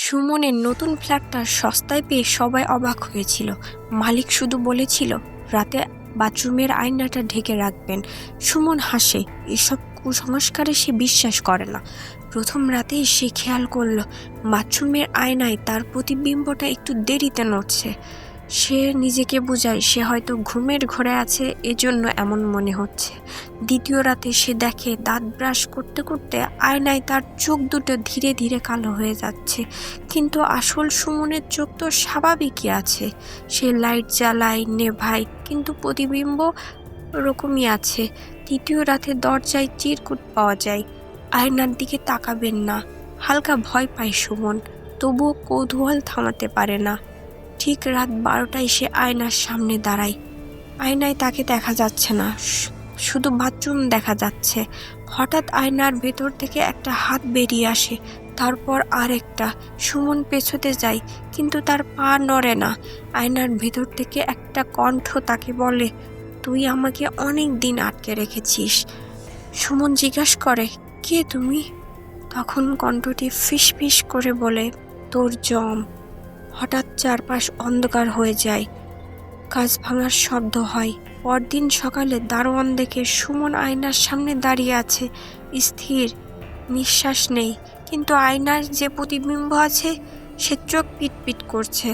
সুমনের নতুন ফ্ল্যাটটা সস্তায় পেয়ে সবাই অবাক হয়েছিল। মালিক শুধু বলেছিল, রাতে বাথরুমের আয়নাটা ঢেকে রাখবেন। সুমন হাসে, এসব কুসংস্কারে সে বিশ্বাস করে না। প্রথম রাতেই সে খেয়াল করল, বাথরুমের আয়নায় তার প্রতিবিম্বটা একটু দেরিতে নড়ছে। সে নিজেকে বোঝায়, সে হয়তো ঘুমের ঘরে আছে, এজন্য এমন মনে হচ্ছে। দ্বিতীয় রাতে সে দেখে, দাঁত ব্রাশ করতে করতে আয়নায় তার চোখ দুটো ধীরে ধীরে কালো হয়ে যাচ্ছে। কিন্তু আসল সুমনের চোখ তো স্বাভাবিকই আছে। সে লাইট জ্বালায়, নেভায়, কিন্তু প্রতিবিম্ব ওরকমই আছে। তৃতীয় রাতে দরজায় চিরকুট পাওয়া যায়। আয়নার দিকে তাকাবেন না। হালকা ভয় পায় সুমন। তবুও কৌতূহল থামাতে পারে না। ঠিক রাত বারোটায় সে আয়নার সামনে দাঁড়ায়। আয়নায় তাকে দেখা যাচ্ছে না শুধু বাথরুম দেখা যাচ্ছে। হঠাৎ আয়নার ভেতর থেকে একটা হাত বেরিয়ে আসে, তারপর আরেকটা। সুমন পেছোতে যায়, কিন্তু তার পা নড়ে না। আয়নার ভেতর থেকে একটা কণ্ঠ তাকে বলে, তুই আমাকে অনেক দিন আটকে রেখেছিস। সুমন জিজ্ঞাসা করে, কে তুমি? তখন কণ্ঠটি ফিস ফিস করে বলে, তোর জম। হঠাৎ চারপাশ অন্ধকার হয়ে যায়। কাজ ভাঙার শব্দ হয়। পরদিন সকালে দারোয়ান দেখে সুমন আয়নার সামনে দাঁড়িয়ে আছে। স্থির, নিঃশ্বাস নেই, কিন্তু আয়নার যে প্রতিবিম্ব আছে, সে চোখ পিটপিট করছে।